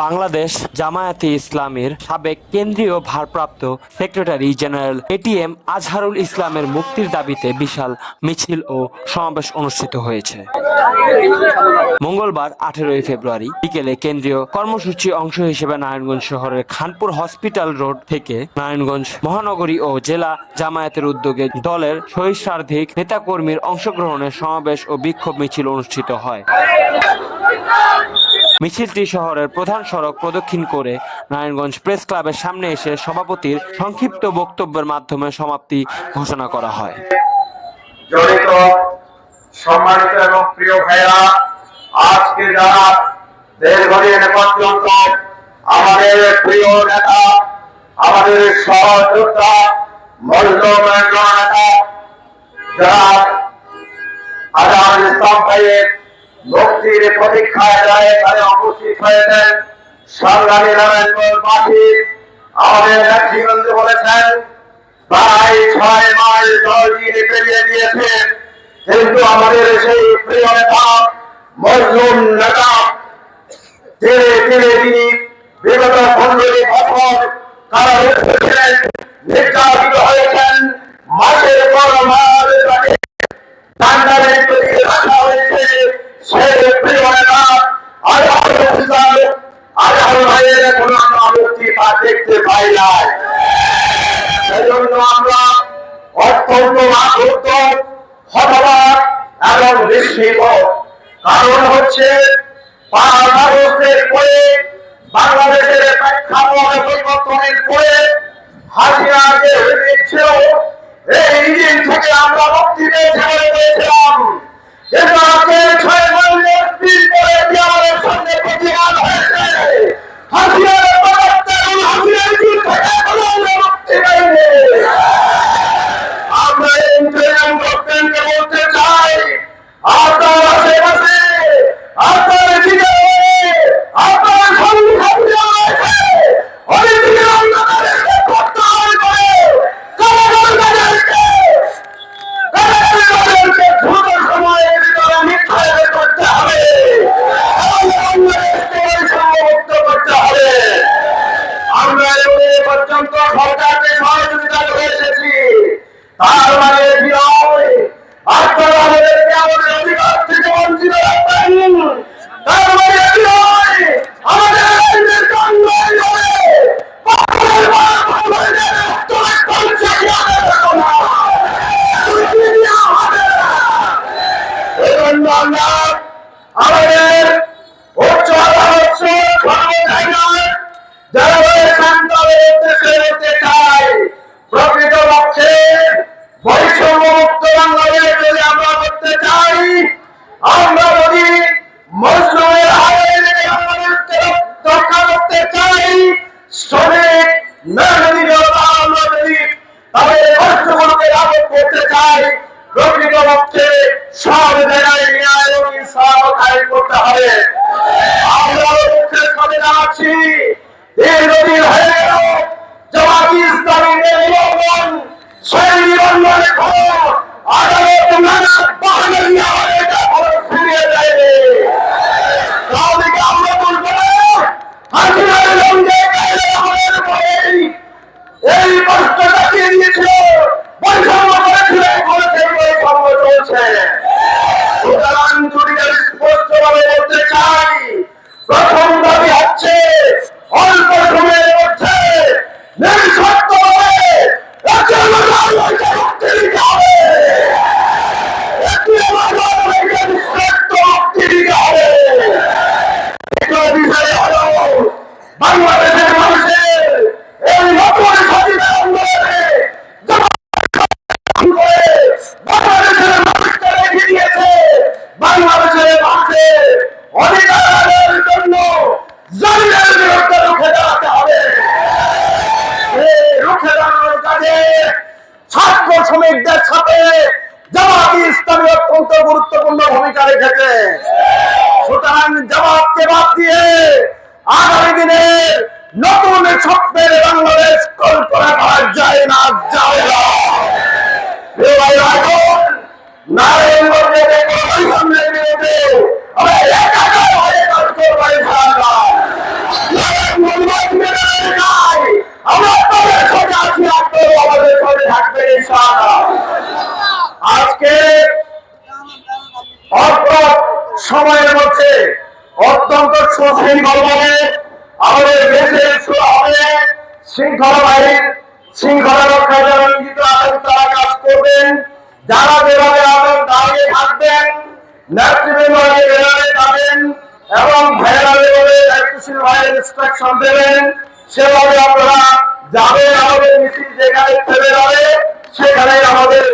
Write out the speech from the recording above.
বাংলাদেশ জামায়াতে ইসলামের সাবেক কেন্দ্রীয় ভারপ্রাপ্ত সেক্রেটারি জেনারেল এটিএম আজহারুল ইসলামের মুক্তির দাবিতে বিশাল মিছিল ও সমাবেশ অনুষ্ঠিত হয়েছে। মঙ্গলবার আঠেরোই ফেব্রুয়ারি বিকেলে কেন্দ্রীয় কর্মসূচি অংশ হিসেবে নারায়ণগঞ্জ শহরের খানপুর হসপিটাল রোড থেকে নারায়ণগঞ্জ মহানগরী ও জেলা জামায়াতের উদ্যোগে দলের সহস্রাধিক নেতাকর্মীর অংশগ্রহণে সমাবেশ ও বিক্ষোভ মিছিল অনুষ্ঠিত হয়। মিছিলটি শহরের প্রধান সড়ক প্রদক্ষিণ করে নারায়ণগঞ্জ প্রেস ক্লাবের সামনে এসে সভাপতির সংক্ষিপ্ত বক্তব্যের মাধ্যমে সমাপ্তি ঘোষণা করা হয়। জড়িত, সম্মানিত এবং প্রিয় ভাইরা আজকে যারা পর্যন্ত আমাদের প্রিয় নেতা, আমাদের নেতা যারা ভাইয়ের মুক্তির প্রতীক্ষায় তারা উপস্থিত হয়েছেন সংগ্রামী নারায়ণগঞ্জবাসী আমাদের নেত্রীগঞ্জ বলেছেন, প্রায় ছয় মাস পেরিয়ে দিয়েছে কিন্তু আমাদের সেই প্রিয় নেতা, মজলুম নেতা ধীরে ধীরে তিনি বিগত বছর নির্যাতিত হয়েছেন, মাসের পর মাস তাকে কান্ডারে তৈরি রাখা হয়েছে সেই প্রিয় নেতা আজহার ইসলাম আজহার ভাইয়ের কোনো আমরা মুক্তি তা দেখতে পাই নাই সেজন্য আমরা অত্যন্ত আহত হতবাক এবং বিস্মিত কারণ হচ্ছে বাংলাদেশের প্রেক্ষাপট পরিবর্তনের পরে হাসিনা যে ছিল এই থেকে আমরা মুক্তি বলে পেয়েছিলাম কিন্তু আজকে ছয় মাসের দিন পরে আমাদের সামনে প্রতিবাদ হয়েছে? হাসিনার আপনার করতে চাই পক্ষে সব জায়গায় ন্যায় ইনসাফ করতে হবে। আমরা মুখের সাথে জানাচ্ছি দীর্ঘদিন কাজে ছাত্র শ্রমিকদের সাথে জামাতি ইসলামী অত্যন্ত গুরুত্বপূর্ণ ভূমিকা রেখেছে। সুতরাং জামাতকে বাদ দিয়ে আগামী দিনে নতুন স্বপ্নের বাংলাদেশ কল্পনা করা যায় না যায় না। আজকে অল্প সময়ের মধ্যে অত্যন্ত সুশৃঙ্খলভাবে আমাদের দেশে হবে শৃঙ্খলা বাহিনীর শৃঙ্খলা রক্ষার জন্য নিয়োজিত আছেন করবেন। যারা যেভাবে আছেন দাঁড়িয়ে থাকবেন, নেতৃবৃন্দ যেভাবে যাবেন এবং ভাইয়েরা যেভাবে দায়িত্বশীল ভাইয়ের ইনস্ট্রাকশন দেবেন, সেভাবে আপনারা যাবেন আমাদের মিছিল যেখানে ফেলে যাবে সেখানে আমাদের